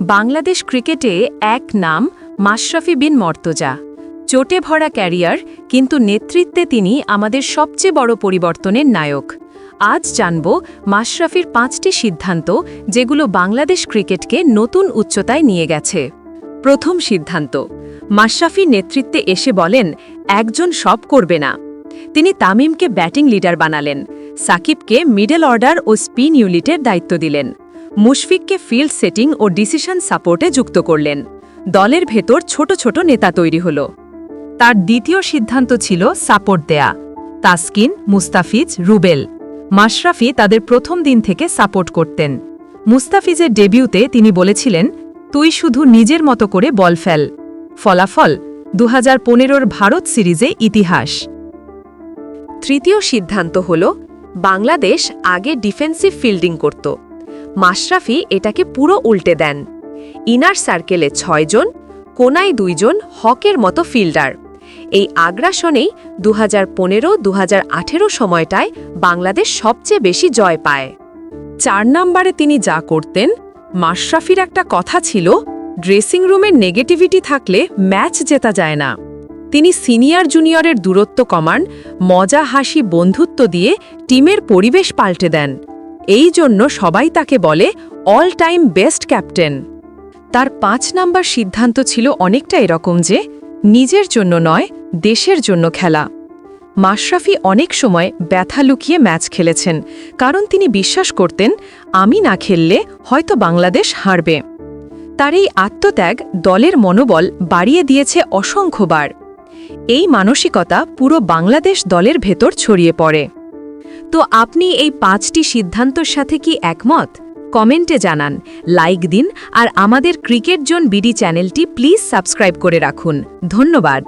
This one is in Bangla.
বাংলাদেশ ক্রিকেটে এক নাম মাশরাফি বিন মর্তজা। চোটে ভরা ক্যারিয়ার, কিন্তু নেতৃত্বে তিনি আমাদের সবচেয়ে বড় পরিবর্তনের নায়ক। আজ জানব মাশরাফির পাঁচটি সিদ্ধান্ত, যেগুলো বাংলাদেশ ক্রিকেটকে নতুন উচ্চতায় নিয়ে গেছে। প্রথম সিদ্ধান্ত, মাশরাফির নেতৃত্বে এসে বলেন, একজন সব করবে না। তিনি তামিমকে ব্যাটিং লিডার বানালেন, সাকিবকে মিডল অর্ডার ও স্পিন ইউনিটের দায়িত্ব দিলেন। মুশফিককে ফিল্ড সেটিং ও ডিসিশন সাপোর্টে যুক্ত করলেন। দলের ভেতর ছোট ছোট নেতা তৈরি হল। তার দ্বিতীয় সিদ্ধান্ত ছিল সাপোর্ট দেয়া। তাসকিন, মুস্তাফিজ, রুবেল, মাশরাফি তাদের প্রথম দিন থেকে সাপোর্ট করতেন। মুস্তাফিজের ডেবিউতে তিনি বলেছিলেন, তুই শুধু নিজের মতো করে বল ফেল। ফলাফল দু হাজার ভারত সিরিজে ইতিহাস। তৃতীয় সিদ্ধান্ত হল, বাংলাদেশ আগে ডিফেন্সিভ ফিল্ডিং করত। মাশরাফি এটাকে পুরো উল্টে দেন। ইনার সার্কেলে ছয়জন কোনায় দুইজন হকের মতো ফিল্ডার। এই আগ্রাসনেই দু হাজার পনেরো দু সময়টায় বাংলাদেশ সবচেয়ে বেশি জয় পায়। চার নম্বরে তিনি যা করতেন, মাশরাফির একটা কথা ছিল, ড্রেসিং রুমের নেগেটিভিটি থাকলে ম্যাচ জেতা যায় না। তিনি সিনিয়র জুনিয়রের দূরত্ব কমান, মজা হাসি বন্ধুত্ব দিয়ে টিমের পরিবেশ পাল্টে দেন। এই জন্য সবাই তাকে বলে অল টাইম বেস্ট ক্যাপ্টেন তার পাঁচ নাম্বার সিদ্ধান্ত ছিল অনেকটা এরকম যে, নিজের জন্য নয়, দেশের জন্য খেলা। মাশরাফি অনেক সময় ব্যথা লুকিয়ে ম্যাচ খেলেছেন, কারণ তিনি বিশ্বাস করতেন, আমি না খেললে হয়তো বাংলাদেশ হারবে। তার এই আত্মত্যাগ দলের মনোবল বাড়িয়ে দিয়েছে অসংখ্যবার। এই মানসিকতা পুরো বাংলাদেশ দলের ভেতর ছড়িয়ে পড়ে। তো আপনি এই পাঁচটি সিদ্ধান্তর সাথে কি একমত? কমেন্টে জানান, লাইক দিন আর আমাদের ক্রিকেট জোন বিডি চ্যানেলটি প্লিজ সাবস্ক্রাইব করে রাখুন। ধন্যবাদ।